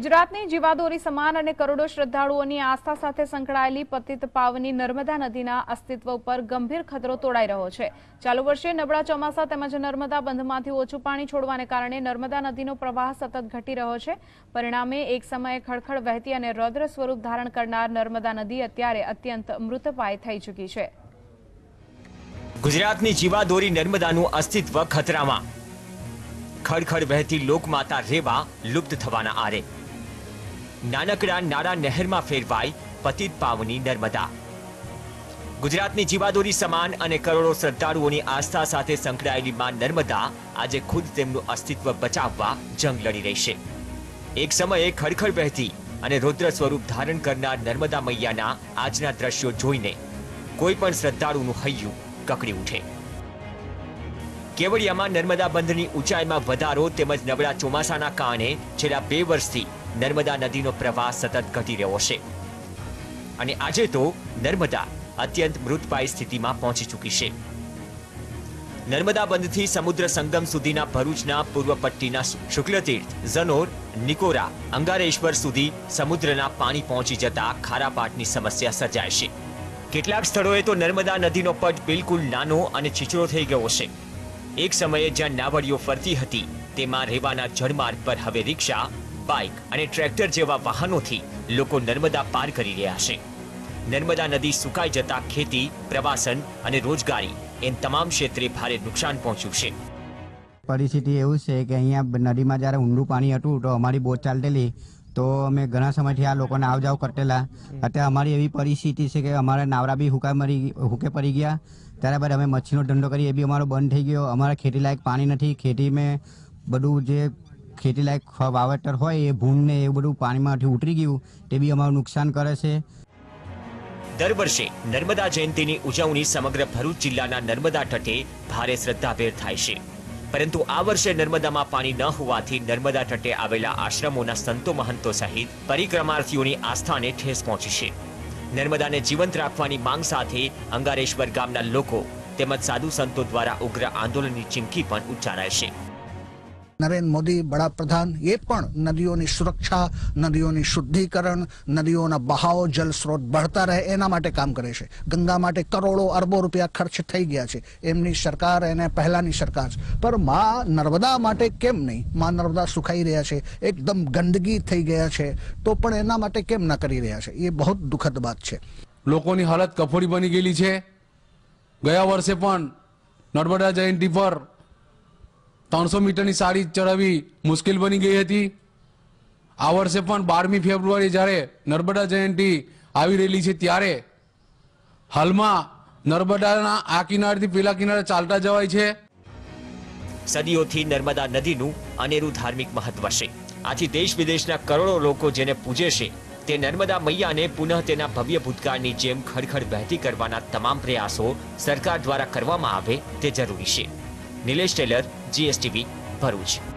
ગુજરાતની જીવાદોરી સમાન અને કરોડો શ્રદ્ધાળુઓની આસ્થા સાથે સંકળાયેલી પતિત પાવની નર્મદા નદીના અસ્તિત્વ ઉપર ગંભીર ખતરો તોડાઈ રહ્યો છે. ચાલુ વર્ષે નબળા ચોમાસા તેમજ નર્મદા બંધમાંથી ઓછું પાણી છોડવાને કારણે નર્મદા નદીનો પ્રવાહ સતત ઘટી રહ્યો છે. પરિણામે એક સમયે ખડખડ વહેતી અને રૌદ્ર સ્વરૂપ ધારણ કરનાર નર્મદા નદી અત્યારે અત્યંત મૃતપાય થઈ ચૂકી છે. ગુજરાતની જીવાદોરી નર્મદાનું અસ્તિત્વ ખતરામાં. ખડખડ વહેતી લોકમાતા રેવા લુપ્ત થવાના આરે. નાનકડા નારા નહેરમાં ફેરવાઈ પતિત પાવની નર્મદા. ગુજરાતની જીવાદોરી સમાન અને કરોડો શ્રદ્ધાળુઓની આસ્થા સાથે સંકળાયેલી માં નર્મદા આજે ખુદ તેમનું અસ્તિત્વ બચાવવા જંગ લડી રહી છે. એક સમયે ખડખડ વહેતી અને રુદ્ર સ્વરૂપ ધારણ કરનાર નર્મદા મૈયાના આજના દ્રશ્યો જોઈને કોઈ પણ શ્રદ્ધાળુનું હૈયું કકડી ઉઠે. કેવડિયામાં નર્મદા બંધની ઊંચાઈમાં વધારો તેમજ નબળા ચોમાસાના કારણે છેલ્લા બે વર્ષથી નર્મદા નદીનો પ્રવાહ સતત ઘટી રહ્યો છે. અને આજે તો નર્મદા અત્યંત મૃતપાય સ્થિતિમાં પહોંચી ચૂકી છે. નર્મદા બંધથી સમુદ્ર સંગમ સુધીના ભરૂચના પૂર્વ પટ્ટીના શુક્લતીર્થ, ઝનોર, નિકોરા, અંગારેશ્વર સુધી સમુદ્રના પાણી પહોંચી જતા ખારાપાટની સમસ્યા સર્જાય છે. કેટલાક સ્થળોએ તો નર્મદા નદીનો પટ બિલકુલ નાનો અને છીછરો થઈ ગયો છે. એક સમયે જ્યાં નાવડીઓ ફરતી હતી, તેમાં રહેવાના જળમાર્ગ પર હવે રિક્ષા બાઇક અને ટ્રેક્ટર જેવા વાહનોથી લોકો નર્મદા પાર કરી રહ્યા છે. નર્મદા નદી સુકાઈ જતા ખેતી, પ્રવાસન અને રોજગારી એમ તમામ ક્ષેત્રે ભારે નુકસાન પહોંચ્યું છે. પરિસ્થિતિ એવું છે કે અહીંયા નદીમાં જ્યારે ઊંડું પાણી હતું તો અમારી બોટ ચાલતેલી, તો અમે ઘણા સમયથી આ લોકોને આવ જાવ કરતેલા. અત્યારે અમારી એવી પરિસ્થિતિ છે કે અમારા નાવરા બી હુકા મરી, હુકે પડી ગયા. ત્યારે બાદ અમે મચ્છીનો ધંધો કરીએ, એ બી અમારો બંધ થઈ ગયો. અમારા ખેતી લાયક પાણી નથી. ખેતી મેં બધું જે ખેતી લાયક વાવેતર હોય, એ ભૂન ને એ બધું પાણીમાંથી ઉતરી ગયું, તે બી અમારું નુકસાન કરે છે. દર વર્ષે નર્મદા જયંતિની ઉજવણી સમગ્ર ભરૂચ જિલ્લાના નર્મદા તટે ભારે શ્રદ્ધાભેર થાય છે. પરંતુ આ વર્ષે નર્મદામાં પાણી ન હોવાથી નર્મદા તટે આવેલા આશ્રમોના સંતો મહંતો સહિત પરિક્રમાર્થીઓની આસ્થાને ઠેસ પહોંચી છે. નર્મદાને જીવંત રાખવાની માંગ સાથે અંગારેશ્વર ગામના લોકો તેમજ સાધુ સંતો દ્વારા ઉગ્ર આંદોલનની ચીમકી પણ ઉચ્ચારાય છે. નરેન્દ્ર મોદી, વડાપ્રધાન, એ પણ નદીઓની સુરક્ષા, નદીઓની શુદ્ધિકરણ, નદીઓના બહાવ, જલ સ્ત્રોત બઢતા રહે, એના માટે કામ કરે છે. ગંગા માટે કરોડો, અરબો રૂપિયા ખર્ચ થઈ ગયા છે. એમની સરકાર, એને પહેલાની સરકાર. પણ મા નર્મદા માટે કેમ નહીં? મા નર્મદા સુખાઈ રહ્યા છે. એકદમ ગંદકી થઈ ગયા છે. તો પણ એના માટે કેમ ના કરી રહ્યા છે? એ બહુ દુઃખદ વાત છે. લોકોની હાલત કફોડી બની ગયેલી છે. ગયા વર્ષે પણ નર્મદા જયંતિ પર ત્રણસો મીટરની સાડી ચડાવવી મુશ્કેલ બની ગઈ હતી. આ વર્ષે પણ બારમી ફેબ્રુઆરી જ્યારે નર્મદા જયંતિ આવી રહેલી છે ત્યારે હાલમાં નર્મદાના આ કિનારેથી પેલા કિનારે ચાલતા જવાય છે. સદીઓથી નર્મદા નદીનું અનેરું ધાર્મિક મહત્વ છે. આથી દેશ વિદેશના કરોડો લોકો જેને પૂજે છે, તે નર્મદા મૈયાને પુનઃ તેના ભવ્ય ભૂતકાળની જેમ ખડખડ વહેતી કરવાના તમામ પ્રયાસો સરકાર દ્વારા કરવામાં આવે તે જરૂરી છે. નિલેશ ટેલર જીએસટીવી ભરૂચ.